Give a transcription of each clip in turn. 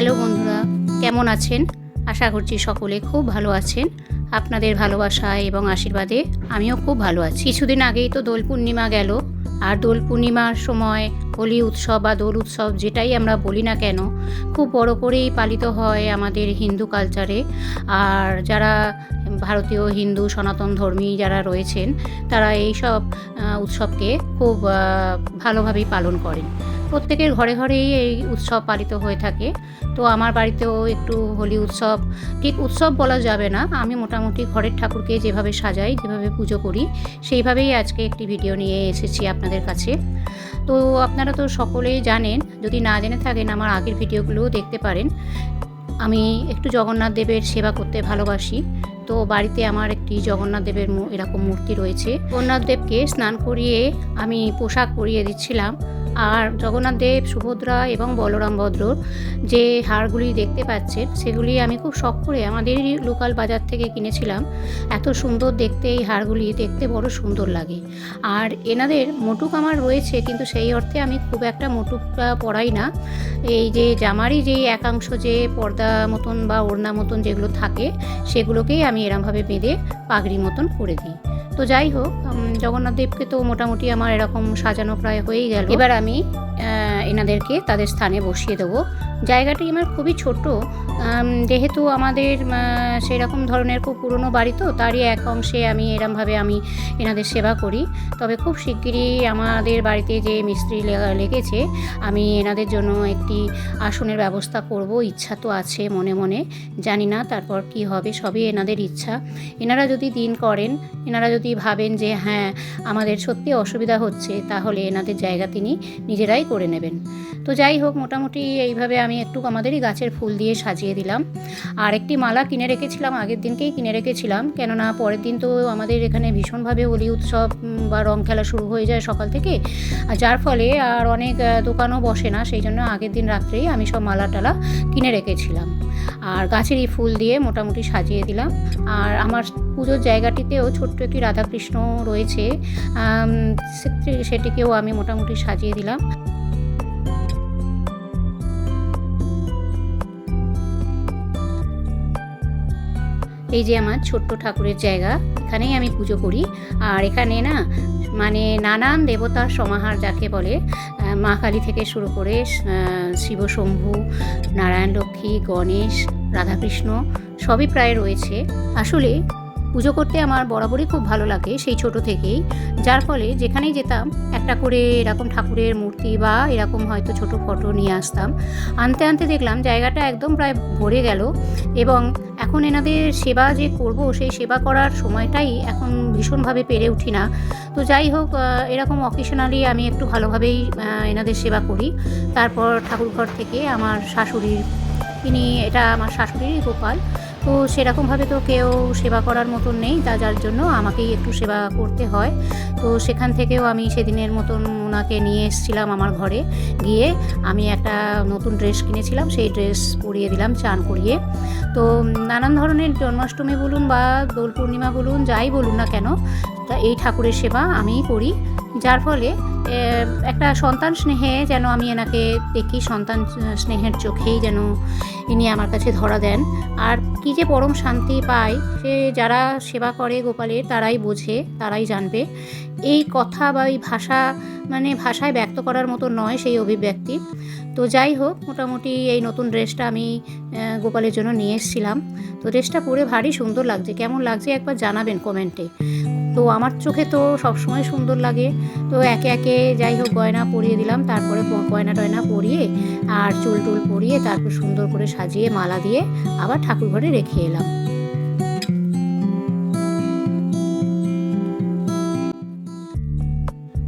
Hello বন্ধুরা, কেমন আছেন? আশা করছি সকলে খুব ভালো আছেন। আপনাদের ভালোবাসা এবং আশীর্বাদে আমিও খুব ভালো আছি। কিছুদিন আগেই তো দোল পূর্ণিমা গেল। আর দোল পূর্ণিমার সময় হোলি উৎসব বা দোল উৎসব যেটাই আমরা বলি না কেন, খুব বড় করেই পালিত হয় আমাদের হিন্দু কালচারে। আর যারা ভারতীয়, হিন্দু, সনাতন ধর্মী যারা রয়েছেন, তারা এই সব উৎসবকে খুব ভালোভাবেই পালন করেন। প্রত্যেকের ঘরে ঘরেই এই উৎসব পালিত হয়ে থাকে। তো আমার বাড়িতেও একটু হোলি উৎসব। ঠিক উৎসব বলা যাবে না। আমি মোটামুটি ঘরের ঠাকুরকে যেভাবে সাজাই, যেভাবে পুজো করি, সেইভাবেই আজকে একটি ভিডিও নিয়ে এসেছি আপনাদের কাছে। তো আপনারা তো সকলেই জানেন, যদি না জেনে থাকেন আমার আগের ভিডিওগুলোও দেখতে পারেন। আমি একটু জগন্নাথ দেবের সেবা করতে ভালোবাসি। তো বাড়িতে আমার একটি জগন্নাথ দেবের এরকম মূর্তি রয়েছে। জগন্নাথ দেবকে স্নান করিয়ে আমি পোশাক পরিয়ে দিচ্ছিলাম। আর জগন্নাথ দেব, সুভদ্রা এবং বলরাম ভদ্রর যে হারগুলি দেখতে পাচ্ছেন, সেগুলি আমি খুব শখ করে আমাদেরই লোকাল বাজার থেকে কিনেছিলাম। এত সুন্দর দেখতে এই হারগুলি, দেখতে বড় সুন্দর লাগে। আর এনাদের মুটুক আমার রয়েছে, কিন্তু সেই অর্থে আমি খুব একটা মোটুকটা পরাই না। এই যে জামারই যেই একাংশ যে পর্দা মতন বা ওড়না মতন যেগুলো থাকে, সেগুলোকেই আমি এরমভাবে বেঁধে পাগড়ি মতন করে দিই। তো যাই হোক জগন্নাথ দেবকে তো মোটামুটি আমার এরকম সাজানো প্রায় হয়েই গেল। এবার আমি এনাদেরকে তাদের স্থানে বসিয়ে দেবো। জায়গাটি আমার খুবই ছোট। যেহেতু আমাদের আহ, সেরকম ধরনের খুব পুরনো বাড়ি তো তারই এক অংশে আমি এরমভাবে আমি এনাদের সেবা করি। তবে খুব শিগগিরই আমাদের বাড়িতে যে মিস্ত্রি লেগেছে আমি এনাদের জন্য একটি আসনের ব্যবস্থা করব। ইচ্ছা তো আছে মনে মনে। জানি না তারপর কি হবে সবই এনাদের ইচ্ছা। এনারা যদি দিন করেন এনারা ভাবেন যে হ্যাঁ আমাদের সত্যি অসুবিধা হচ্ছে তাহলে এনাদের জায়গা তিনি নিজেরাই করে নেবেন। তো যাই হোক, মোটামুটি এইভাবে আমি একটু আমাদেরই গাছের ফুল দিয়ে সাজিয়ে দিলাম। আর একটি মালা কিনে রেখেছিলাম, আগের দিনকেই কিনে রেখেছিলাম। কেননা পরের দিন তো আমাদের এখানে ভীষণভাবে হোলি উৎসব বা রং খেলা শুরু হয়ে যায় সকাল থেকে। আর যার ফলে আর অনেক দোকানও বসে না, সেই জন্য আগের দিন রাত্রেই আমি সব মালা টালা কিনে রেখেছিলাম। আর গাছেরই ফুল দিয়ে মোটামুটি সাজিয়ে দিলাম। আর আমার পুজোর জায়গাটিতেও ছোট্ট একটি রাধাকৃষ্ণ রয়েছে। সেটিকেও আমি মোটামুটি সাজিয়ে দিলাম। এই যে আমার ছোট্ট ঠাকুরের জায়গা এখানেই আমি পুজো করি। আর এখানে না মানে নানান দেবতার সমাহার যাকে বলে মা কালী থেকে শুরু করে আহ, শিবশম্ভু নারায়ণ লক্ষ্মী গণেশ রাধাকৃষ্ণ সবই প্রায় রয়েছে। আসলে পুজো করতে আমার বরাবরই খুব ভালো লাগে সেই ছোট থেকেই। যার ফলে যেখানেই যেতাম একটা করে এরকম ঠাকুরের মূর্তি বা এরকম হয়তো ছোট ফটো নিয়ে আসতাম। আনতে আনতে দেখলাম জায়গাটা একদম প্রায় ভরে গেল এবং এখন এনাদের সেবা যে করব, সেই সেবা করার সময়টাই এখন ভীষণভাবে পেরে উঠি না। তো যাই হোক এরকম অকেশনালি আমি একটু ভালোভাবেই এনাদের সেবা করি। তারপর ঠাকুরঘর থেকে আমার শাশুড়ির, তিনি, এটা আমার শাশুড়িরই গোপাল। তো সেরকমভাবে তো কেউ সেবা করার মতন নেই, তা যার জন্য আমাকেই একটু সেবা করতে হয়। তো সেখান থেকেও আমি সেদিনের মতন ওনাকে নিয়ে এসেছিলাম আমার ঘরে। গিয়ে আমি একটা নতুন ড্রেস কিনেছিলাম, সেই ড্রেস পরিয়ে দিলাম, চান করিয়ে। তো নানান ধরনের জন্মাষ্টমী বলুন বা দোল পূর্ণিমা বলুন, যাই বলুন না কেন, তা এই ঠাকুরের সেবা আমিই করি। যার ফলে একটা সন্তান স্নেহে যেন আমি এনাকে দেখি, সন্তান স্নেহের চোখেই যেন ইনি আমার কাছে ধরা দেন। আর কি যে পরম শান্তি পায়, সে যারা সেবা করে গোপালের, তারাই বোঝে, তারাই জানবে। এই কথা বা এই ভাষা মানে ভাষায় ব্যক্ত করার মতো নয় সেই অভিব্যক্তি। তো যাই হোক, মোটামুটি এই নতুন ড্রেসটা আমি গোপালের জন্য নিয়ে এসেছিলাম। তো ড্রেসটা পরে ভারী সুন্দর লাগছে। কেমন লাগছে একবার জানাবেন কমেন্টে। তো আমার চোখে তো সবসময় সুন্দর লাগে। তো একে একে যাই হোক গয়না পরিয়ে দিলাম, তারপরে গয়না টয়না পরিয়ে আর চুল টুল পরিয়ে তারপর সুন্দর করে সাজিয়ে মালা দিয়ে আবার ঠাকুর ঘরে রেখে এলাম।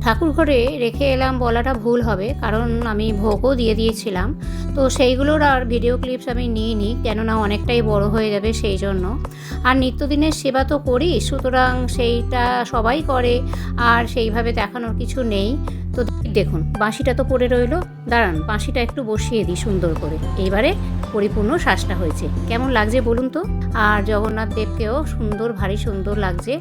ঠাকুর ঘরে রেখে এলাম বলাটা ভুল হবে, কারণ আমি ভোগও দিয়ে দিয়েছিলাম। তো সেইগুলোর আর ভিডিও ক্লিপস আমি নিয়ে নিই কেননা অনেকটাই বড় হয়ে যাবে সেই জন্য। আর নিত্যদিনের সেবা তো করি, সুতরাং সেইটা সবাই করে, আর সেইভাবে দেখানোর কিছু নেই। তো দেখুন, বাঁশিটা তো পড়ে রইল। দাঁড়ান, বাঁশিটা একটু বসিয়ে দিই সুন্দর করে। এইবারে পরিপূর্ণ শ্বাসটা হয়েছে। কেমন লাগছে বলুন তো? আর জগন্নাথ দেবকেও সুন্দর, ভারী সুন্দর লাগছে।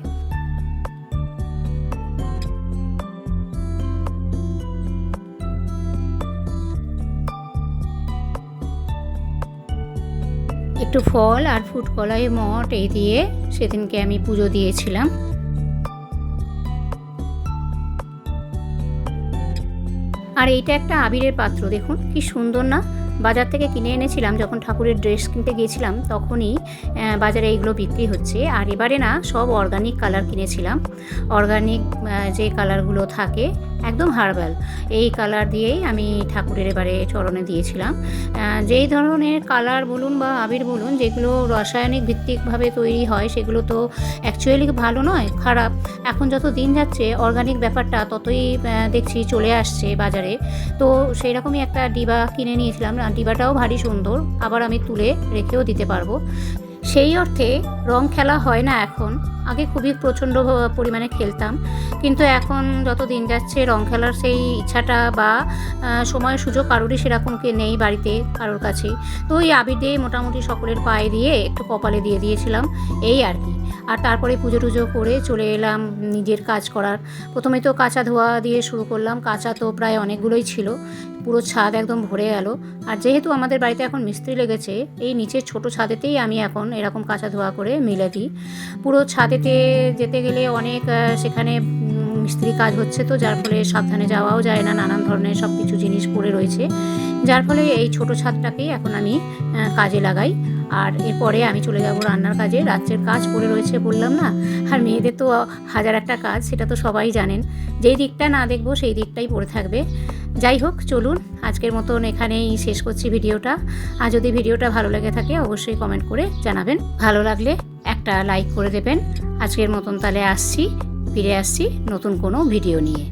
একটু ফল আর ফুট কলাই মঠ এই দিয়ে সেদিনকে আমি পুজো দিয়েছিলাম। আর এইটা একটা আবিরের পাত্র, দেখুন কি সুন্দর না? বাজার থেকে কিনে এনেছিলাম, যখন ঠাকুরের ড্রেস কিনতে গিয়েছিলাম, তখনই বাজারে এইগুলো বিক্রি হচ্ছে। আর এবারে না, সব অর্গানিক কালার কিনেছিলাম। অর্গানিক যে কালারগুলো থাকে, একদম হার্বাল। এই কালার দিয়েই আমি ঠাকুরের এবারে চরণে দিয়েছিলাম। যেই ধরনের কালার বলুন বা আবির বলুন, যেগুলো রাসায়নিক ভিত্তিকভাবে তৈরি হয়, সেগুলো তো অ্যাকচুয়ালি ভালো নয়, খারাপ। এখন যত দিন যাচ্ছে অর্গানিক ব্যাপারটা ততই দেখছি চলে আসছে বাজারে। তো সেই রকমই একটা ডিবা কিনে নিয়েছিলাম ডিবাটাও ভারী সুন্দর, আবার আমি তুলে রেখেও দিতে পারব। সেই অর্থে রং খেলা হয় না এখন। আগে খুবই প্রচণ্ড পরিমাণে খেলতাম। কিন্তু এখন যত দিন যাচ্ছে, রং খেলার সেই ইচ্ছাটা বা সময় সুযোগ কারোরই সেরকম কে নেই বাড়িতে কারোর কাছে। তো ওই আবির দিয়ে মোটামুটি সকলের পায়ে দিয়ে একটু কপালে দিয়ে দিয়েছিলাম, এই আর কি। আর তারপরে পুজো টুজো করে চলে এলাম নিজের কাজ করার। প্রথমে তো কাঁচা ধোয়া দিয়ে শুরু করলাম, কাঁচা তো প্রায় অনেকগুলোই ছিল, পুরো ছাদ একদম ভরে গেল। আর যেহেতু আমাদের বাড়িতে এখন মিস্ত্রি লেগেছে, এই নিচের ছোট ছাদেতেই আমি এখন এরকম কাঁচা ধোয়া করে মিলে দিই। পুরো ছাদেতে যেতে গেলে অনেক সেখানে মিস্ত্রি কাজ হচ্ছে তো, যার ফলে সাবধানে যাওয়াও যায় না, নানান ধরনের সব কিছু জিনিস পড়ে রয়েছে। যার ফলে এই ছোট ছাদটাকেই এখন আমি কাজে লাগাই। আর এরপরে আমি চলে যাব রান্নার কাজে। রাত্রের কাজ পড়ে রয়েছে বললাম না? আর মেয়েদের তো হাজার একটা কাজ, সেটা তো সবাই জানেন। যেই দিকটা না দেখব, সেই দিকটাই পড়ে থাকবে। যাই হোক, চলুন, আজকের মতন এখানেই শেষ করছি ভিডিওটা। আর যদি ভিডিওটা ভালো লেগে থাকে, অবশ্যই কমেন্ট করে জানাবেন। ভালো লাগলে একটা লাইক করে দেবেন। আজকের মতন তাহলে আসছি ফিরে আসছি নতুন কোনো ভিডিও নিয়ে।